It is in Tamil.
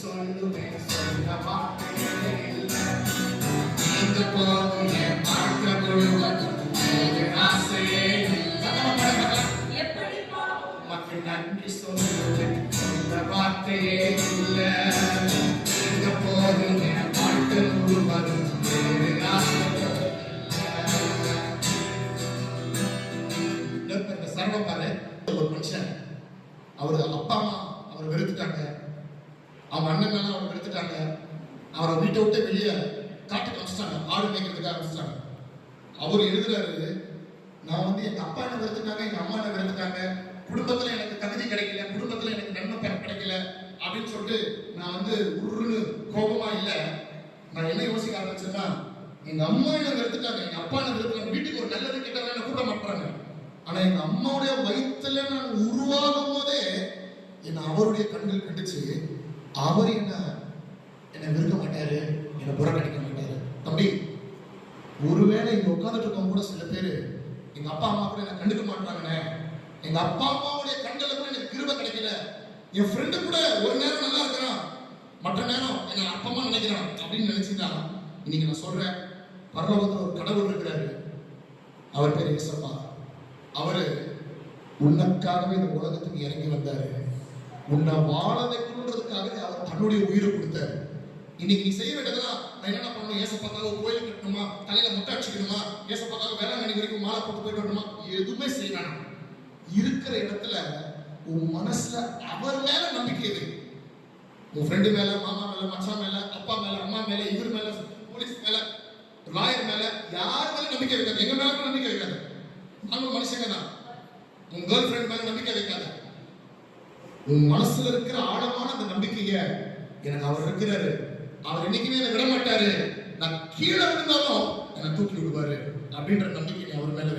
சொல்லு சொல்ல மாட்டேன் நீங்க என் வாழ்க்கை முழுவதும் ஆசையே நன்றி சொல்ல வார்த்தையே இல்லை நீங்க என் வாழ்க்கை முழுவதும் ஒரு மனுஷன். அவர் அப்பா அம்மா அவர் வெறுத்துட்டாங்க. அவன் அண்ணன் மேல அவரை வெறுத்துட்டாங்க. அவரை வீட்டை விட்டு வெளியே காட்டுக்கு அனுப்பிச்சிட்டாங்க. ஆடு மேய்க்கிறதுக்காக அனுப்பிச்சிட்டாங்க. அவர் எழுதுறாரு நான் வந்து எங்க அப்பா என்ன வெறுத்துட்டாங்க எங்க அம்மா என்ன வெறுத்துட்டாங்க. குடும்பத்துல எனக்கு தகுதி கிடைக்கல குடும்பத்துல எனக்கு நன்மை பெற கிடைக்கல. அப்படின்னு சொல்லிட்டு நான் வந்து உருன்னு கோபமா இல்ல. நான் என்ன யோசிக்க ஆரம்பிச்சேன்னா எங்க அம்மா என்ன வெறுத்துட்டாங்க எங்க அப்பா என்ன வீட்டுக்கு ஒரு நல்லது கெட்டவங்க என்ன கூட மாட்டாங்க ஆனா எங்க அம்மாவுடைய வயிற்றுல நான் உருவாகும் போதே என்ன அவருடைய கண்கள் கட்டுச்சு. அவர் என்ன? என்னை விரும்ப மாட்டாரு என்னை புறக்கணிக்க மாட்டாரு. தம்பி ஒருவேளை இங்க உட்காந்துட்டு இருக்கவங்க கூட சில பேர் எங்க அப்பா அம்மா கூட என்ன கண்டுக்க மாட்டாங்கண்ணே எங்க அப்பா அம்மாவுடைய கண்களை கூட எனக்கு கிருப கிடைக்கல. என் ஃப்ரெண்டு கூட ஒரு நேரம் நல்லா இருக்கிறான். மற்ற நேரம் என்ன அப்பமா நினைக்கிறான் அப்படின்னு நினைச்சுட்டா இன்னைக்கு நான் சொல்றேன் பரலோகத்தில் ஒரு கடவுள் இருக்கிறாரு. அவர் பேர் இயேசப்பா. அவரு உனக்காகவே இந்த உலகத்துக்கு இறங்கி வந்தாரு. உன்னை வாழ வைக்கணுன்றதுக்காகவே அவர் தன்னுடைய உயிரை கொடுத்தாரு. இன்னைக்கு நீ செய்ய வேண்டியதெல்லாம் நான் என்னென்ன பண்ணணும்? ஏசப்பாக்காக பார்த்தாலும் கோயில் கட்டணுமா தலையில முட்டை அடிச்சுக்கணுமா? ஏசப்பாக்காக வேளாங்கண்ணி வரைக்கும் மாலை போட்டு போயிட்டு வரணுமா? எதுவுமே செய்ய வேணாம். இருக்கிற இடத்துல உன் மனசுல அவர் மேல நம்பிக்கை வை. உன் ஃப்ரெண்டு மேல மாமா மேல மச்சான் மேல அப்பா மேல அம்மா மேல இவர் மேல போலீஸ் மேல லாயர் மேல யார் மேல நம்பிக்கை வைக்காது? எங்க மேல நம்பிக்கை வைக்காது. நாங்க மனுஷங்க தான் உன் கேர்ள் ஃப்ரெண்ட் மேல நம்பிக்கை வைக்காது. உன் மனசுல இருக்கிற ஆழமான அந்த நம்பிக்கைய எனக்கு அவர் இருக்கிறாரு. அவர் என்னைக்குமே என்ன விட மாட்டாரு நான் கீழே விழுந்தாலும் என்னை தூக்கி விடுவாரு அப்படின்ற நம்பிக்கை அவர் மேல